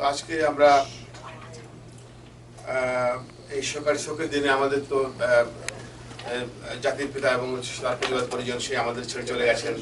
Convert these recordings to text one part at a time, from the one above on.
তো আজকে আমরা এই সরকারি শোকের দিনে আমাদের তো জাতির পিতা এবং তার পরিবার, পরিজন সে আমাদের ছেড়ে চলে গেছেন।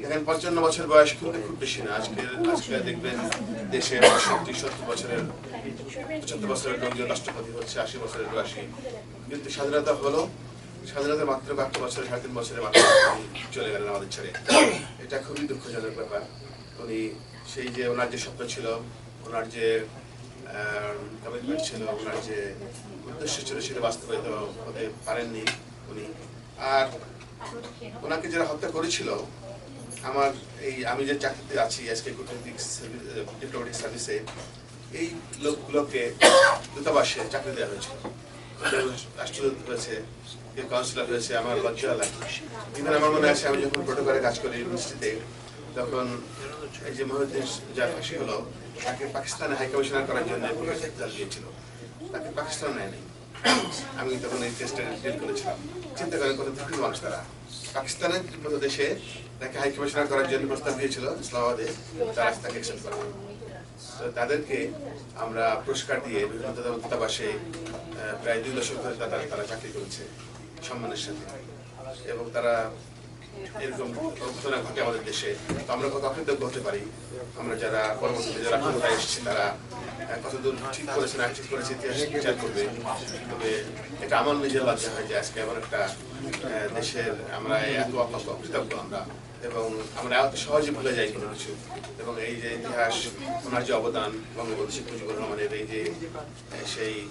এখানে পঞ্চান্ন বছর বয়স কিন্তু খুব বেশি না। আজকে আজকে দেখবেন দেশে পঁয়ষট্টি সত্তর বছরের, পঁচাত্তর বছরের লোকজন রাষ্ট্রপতি হচ্ছে, আশি বছরের বয়সী। কিন্তু স্বাধীনতা হলো, স্বাধীনতা মাত্র বাহাত্তর বছরের সাড়ে তিন বছরের মাত্র চলে গেলেন আমাদের ছেড়ে। এটা খুবই দুঃখজনক ব্যাপার। উনি সেই যে ওনার যে স্বপ্ন ছিল ওনার যে কমিটমেন্ট ছিল ওনার যে উদ্দেশ্য ছিল সেটা বাস্তবায়িত হতে পারেননি উনি। আর ওনাকে যারা হত্যা করেছিল, আমার এই, আমি যে চাকরিতে আছি, আজকে কূটনৈতিক ডিপ্লোমেটিক সার্ভিসে এই লোকগুলোকে দূতাবাসে চাকরি দেওয়া হয়েছিল। রাষ্ট্রদূত হয়েছে কেউ কাউন্সিলর হয়েছে, আমার লজ্জা লাগে। কিন্তু আমার মনে আছে, আমি যখন প্রোটোকলে কাজ করি ইউনিভার্সিটিতে তখন এই যে মহিউদ্দিন যার ফাঁসি হলো, তাকে পাকিস্তানে হাই কমিশনার করার জন্য দিয়েছিল। তাকে পাকিস্তান নেয়নি। আমি তখন এই কেসটা ডিল করেছিলাম। চিন্তা করেন কত দুঃখী মানুষ তারা। পাকিস্তানের মতো দেশে তাকে হাই কমিশনার করার জন্য প্রস্তাব দিয়েছিল ইসলামাবাদে। তারা তাকে অ্যাকসেপ্ট করে। তো তাদেরকে আমরা পুরস্কার দিয়ে বিভিন্ন দূতাবাসে প্রায় দুই দশক ধরে তারা তারা চাকরি করেছে সম্মানের সাথে। এবং তারা তবে এটা আমার হয় যে আজকে এমন একটা দেশের আমরা এত অকৃতজ্ঞ আমরা। এবং আমরা এত সহজে ভুলে যাই কোনো কিছু। এবং এই যে ইতিহাস, ওনার যে অবদান, বঙ্গবন্ধু শেখ মুজিবুর রহমানের এই যে সেই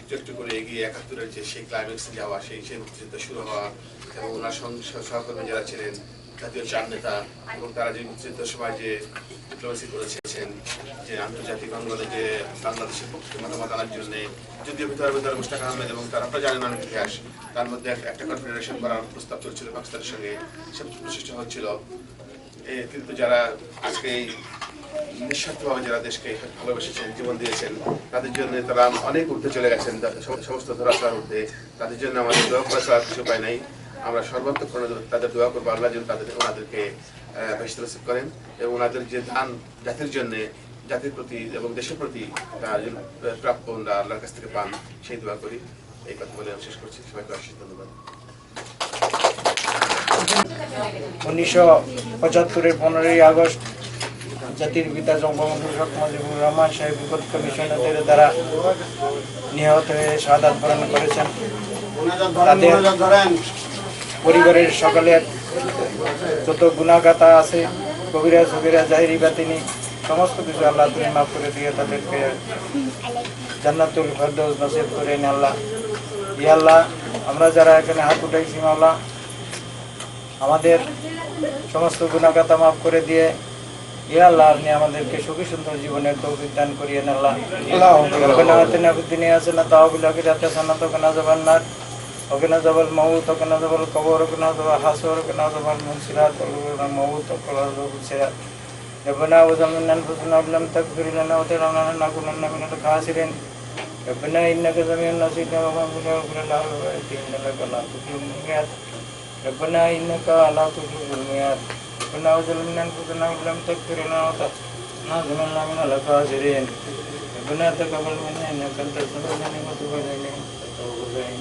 একটু একটু করে এগিয়ে একাত্তরের যে সেই ক্লাইম্যাক্সে যাওয়া, সেই সেই মুক্তিযুদ্ধ শুরু হওয়া এবং ওনার সহকর্মী যারা ছিলেন, জাতীয় চার নেতা এবং তারা যে মুক্তিযুদ্ধের সময় যে ডিপ্লোমেসি করেছেন যে আন্তর্জাতিক অঙ্গনে যে বাংলাদেশের পক্ষে মতামত আনার জন্য, যদিও ভিতরে ভিতরে মুস্তাক আহমেদ এবং তারা আপনারা জানেন অনেক ইতিহাস, তার মধ্যে একটা কনফেডারেশন করার প্রস্তাব চলছিল পাকিস্তানের সঙ্গে সব প্রচেষ্টা হচ্ছিল। কিন্তু যারা আজকে নিঃস্বার্থভাবে যারা দেশকে ভালোবেসেছেন, জীবন দিয়েছেন, তাদের জন্য তারা অনেক উঠতে চলে গেছেন। সমস্ত ধরাশোনার উঠতে তাদের জন্য আমাদের দোয়া করা ছাড়া কিছু উপায় নাই। আমরা সর্বান্তকরণে তাদের দোয়া করব, আল্লাহ যেন তাদের, ওনাদেরকে বেশি করেন এবং ওনাদের যে দান, জাতির জন্য, জাতির প্রতি এবং দেশের প্রতি প্রাপ্য ওনারা আল্লাহর কাছ থেকে পান, সেই দোয়া করি। এই কথা বলে আমি শেষ করছি। সবাইকে অশেষ ধন্যবাদ। উনিশশো পঁচাত্তরের পনেরোই আগস্ট জাতির পিতা জঙ্গবন্ধু শেখ মুজিবুর রহমান সাহেব বিপদ কমিশনারদের দ্বারা নিহত হয়ে শাহাদাত বরণ করেছেন। তাদের পরিবারের সকলের যত গুণাগাতা আছে কবিরা সবিরা জাহিরি বাতিনি, সমস্ত কিছু আল্লাহ তুমি মাফ করে দিয়ে তাদেরকে জান্নাতুল ফেরদৌস নসিব করে নেন আল্লাহ। ই আল্লাহ, আমরা যারা এখানে হাত উঠাইছি মাওলা, আমাদের সমস্ত গুণাগাতা মাফ করে দিয়ে ইয়া আল্লাহ আপনি আমাদেরকে সুখী সুন্দর জীবনের তৌফিক দান করিয়ে আল্লাহ রব্বানা আতিনা ফিদ দুনিয়া হাসানাতাও ওয়া ফিল আখিরাতি হাসানাতাও ওয়া কিনা আযাবান নার ওয়া কিনা আযাবাল মাউত ওয়া কিনা আযাবাল কবর ওয়া কিনা আযাবাল হাসর ওয়া কিনা আযাবাল মুনসিরাত ওয়া কিনা মাউত ওয়া কিনা আযাবাল সিরাত ربنا وظلمنا انفسنا وان لم تغفر لنا وترحمنا لنكونن من الخاسرين ربنا انك سميع نصير وما كنا نغفر الله وإنك لك لا تخلف الميعاد ربنا إنك لا تخلف الميعاد ربنا وظلمنا أنفسنا وإن لم تغفر لنا وترحمنا لنكونن من الخاسرين ربنا تقبل منا إنك أنت السميع العليم وتب علينا إنك الرحيم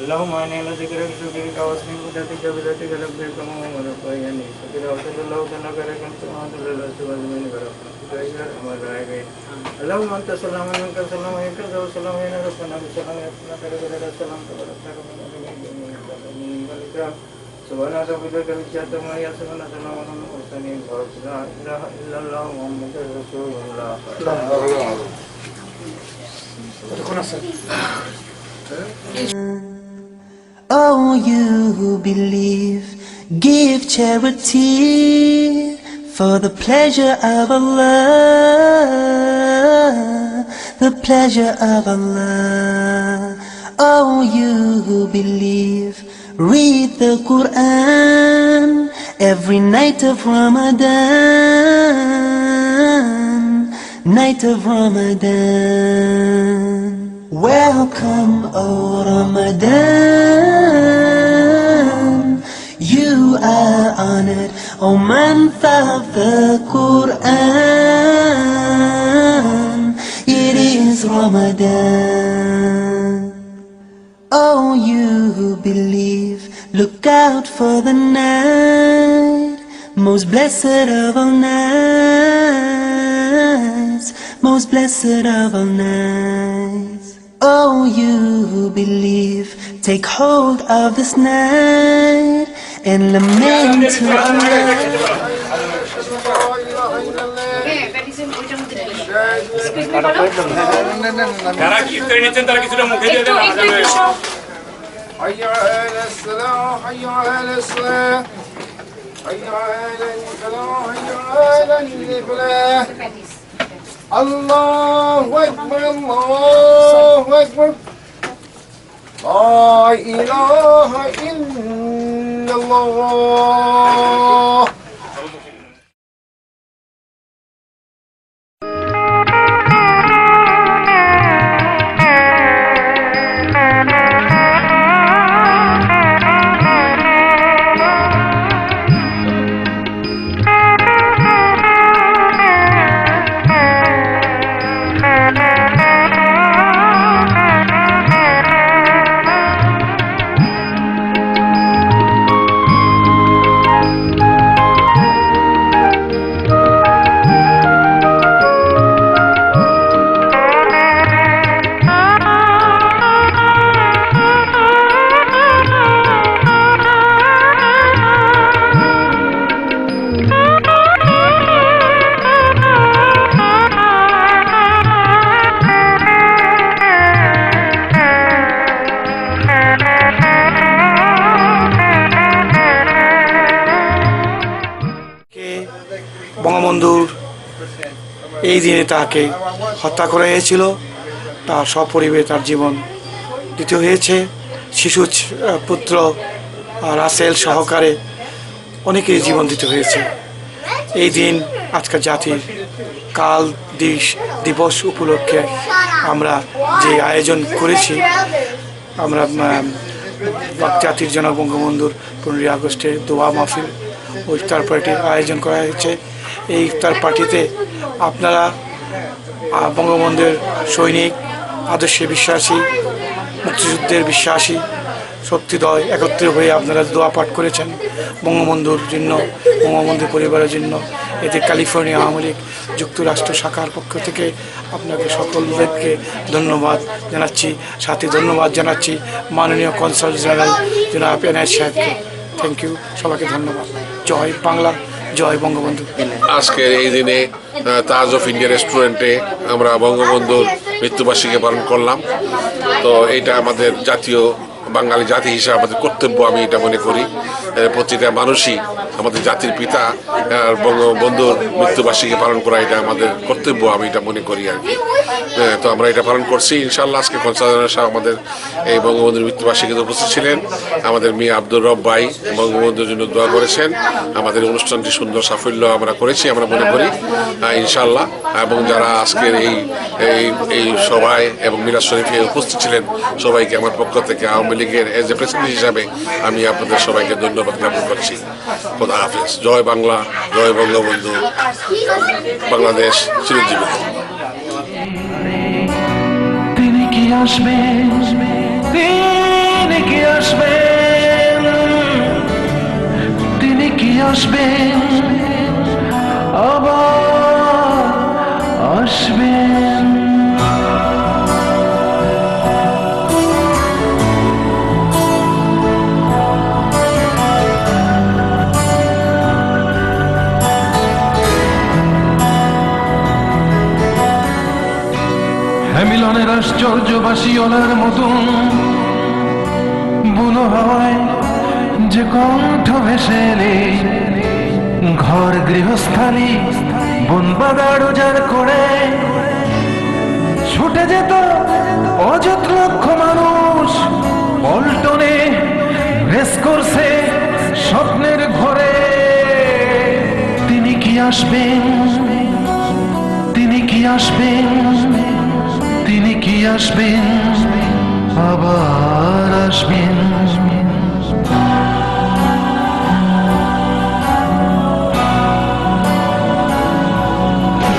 اللهم إني لذكرك شكرك واسمي بذاتك بذاتك لبيك محمد وإني شكر وصلى الله تعالى عليك أنت محمد الله سبحانه من برحمتك يا أرحم الراحمين اللهم أنت السلام ومنك السلام ومنك السلام وإن ربنا بالسلام يأتنا خير خير السلام تبارك الله سبحان ربك رب العزة عما يصفون سلام على المرسلين لا إله إلا الله محمد رسول الله Oh, you who believe, give charity for the pleasure of Allah, the pleasure of Allah. Oh, you who believe, read the Quran every night of Ramadan, night of Ramadan. Welcome, O Ramadan. You are honored, O month of the Quran. It is Ramadan. Oh, you who believe, look out for the night, most blessed of all nights, most blessed of all nights. Oh, you who believe, take hold of this night and lament to Allah. حي على الصلاة حي على الصلاة حي على الفلاح حي على الفلاح الله أكبر الله أكبر لا إله إلا الله এই দিনে তাকে হত্যা করা হয়েছিল। তার সপরিবে তার জীবন দিতে হয়েছে। শিশু পুত্র রাসেল সহকারে অনেকেই জীবন দিতে হয়েছে। এই দিন আজকের জাতির কাল দিস দিবস উপলক্ষে আমরা যে আয়োজন করেছি আমরা আম, জাতির জনক বঙ্গবন্ধুর পনেরোই আগস্টে দোয়া মাহফিল ও ইফতার পার্টির আয়োজন করা হয়েছে। এই ইফতার পার্টিতে আপনারা বঙ্গবন্ধুর সৈনিক, আদর্শে বিশ্বাসী, মুক্তিযুদ্ধের বিশ্বাসী, শক্তিদয় একত্রে হয়ে আপনারা দোয়া পাঠ করেছেন বঙ্গবন্ধুর জন্য বঙ্গবন্ধুর পরিবারের জন্য। এতে ক্যালিফোর্নিয়া আওয়ামী লীগ যুক্তরাষ্ট্র শাখার পক্ষ থেকে আপনাকে সকলদেরকে ধন্যবাদ জানাচ্ছি। সাথে ধন্যবাদ জানাচ্ছি মাননীয় কনসাল জেনারেল জনাব এনআই সাহেবকে। থ্যাংক ইউ সবাইকে ধন্যবাদ। জয় বাংলা। জয় বঙ্গবন্ধু। আজকের এই দিনে তাজ অফ ইন্ডিয়া রেস্টুরেন্টে আমরা বঙ্গবন্ধুর মৃত্যুবার্ষিকী পালন করলাম। তো এটা আমাদের জাতীয় বাঙালি জাতি হিসাবে আমাদের কর্তব্য, আমি এটা মনে করি। প্রতিটা মানুষই আমাদের জাতির পিতা বঙ্গবন্ধুর মৃত্যুবার্ষিকী পালন করা এটা আমাদের কর্তব্য, আমি এটা মনে করি আর কি। তো আমরা এটা পালন করছি। ইনশাল্লাহ আজকে কনসালটেন্ট সাহেব আমাদের এই বঙ্গবন্ধুর মৃত্যুবার্ষিকীতে উপস্থিত ছিলেন। আমাদের মেয়ে আব্দুর রব ভাই বঙ্গবন্ধুর জন্য দোয়া করেছেন। আমাদের অনুষ্ঠানটি সুন্দর সাফল্য আমরা করেছি, আমরা মনে করি। ইনশাল্লাহ এবং যারা আজকের এই এই সভায় এবং মিরাজ শরীফে উপস্থিত ছিলেন, সবাইকে আমার পক্ষ থেকে আওয়ামী লীগের এজ এ প্রেসিডেন্ট হিসাবে আমি আপনাদের সবাইকে ধন্যবাদ জ্ঞাপন করছি। খোদা হাফেজ। জয় বাংলা, জয় বঙ্গবন্ধু, বাংলাদেশ চিরঞ্জীবী। তিনি কি আসবেন তিনি কি আসবেন তিনি কি আসবেন আবার আসবেন হ্যামিলনের আশ্চর্যবাসী ওনার মতন। বুনো হয় যে কণ্ঠ ভেসে এলে ঘর গৃহস্থালী বন বাগাড় উজাড় করে। ছুটে যেত অযত লক্ষ মানুষ। পল্টনে রেস করছে স্বপ্নের ঘরে। তিনি কি আসবেন? তিনি কি আসবেন? কি আসবেন? আবার আসবেন।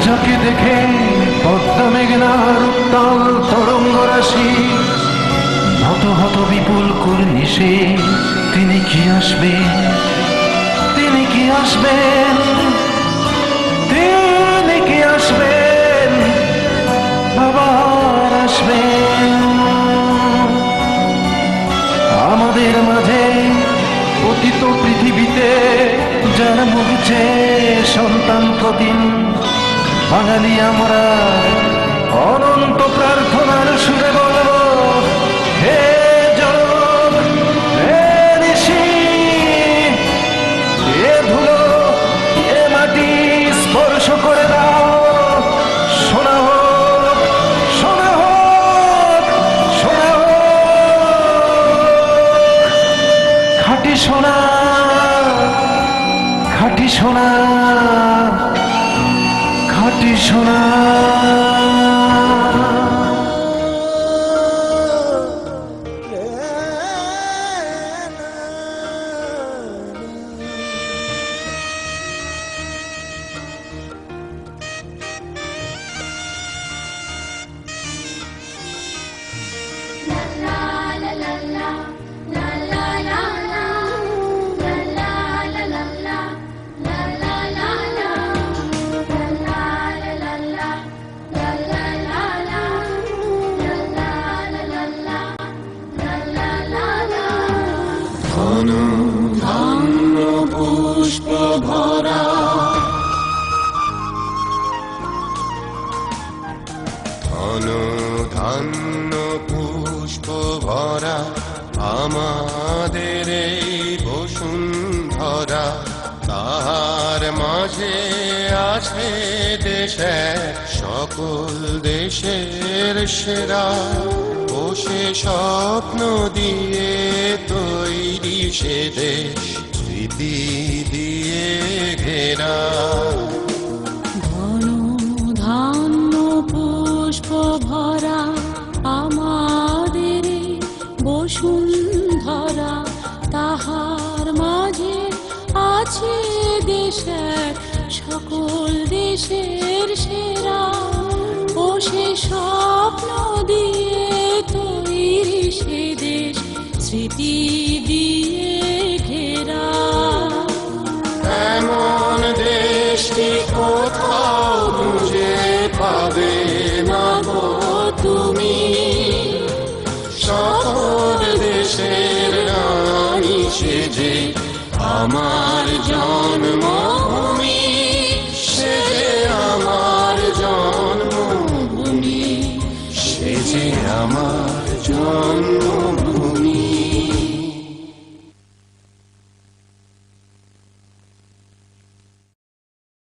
যাকে দেখে পদ্মা মেঘনার উত্তাল তরঙ্গ রাশি, হত হত বিপুল কুর্নিশে তিনি কি আসবেন? তিনি কি আসবেন? তিনি সন্তান কদিন বাঙালি আমরা অনন্ত প্রার্থনার সুরে বলব সোনা No. আছে দেশে, সকল দেশের সেরা। বসে স্বপ্ন দিয়ে তৈরি সে দেশ, স্মৃতি দিয়ে ঘেরা। ঘন ভরা আমাদের বসুন্ধরা, তাহার মাঝে আছে দেশের সকল দেশের সেরা বসে স্বপ্ন দিয়ে তৈরি সে দেশ, স্মৃতি দিয়ে ঘেরা। এমন দেশটি কোথাও খুঁজে পাবে না গো তুমি। সকল দেশের আমার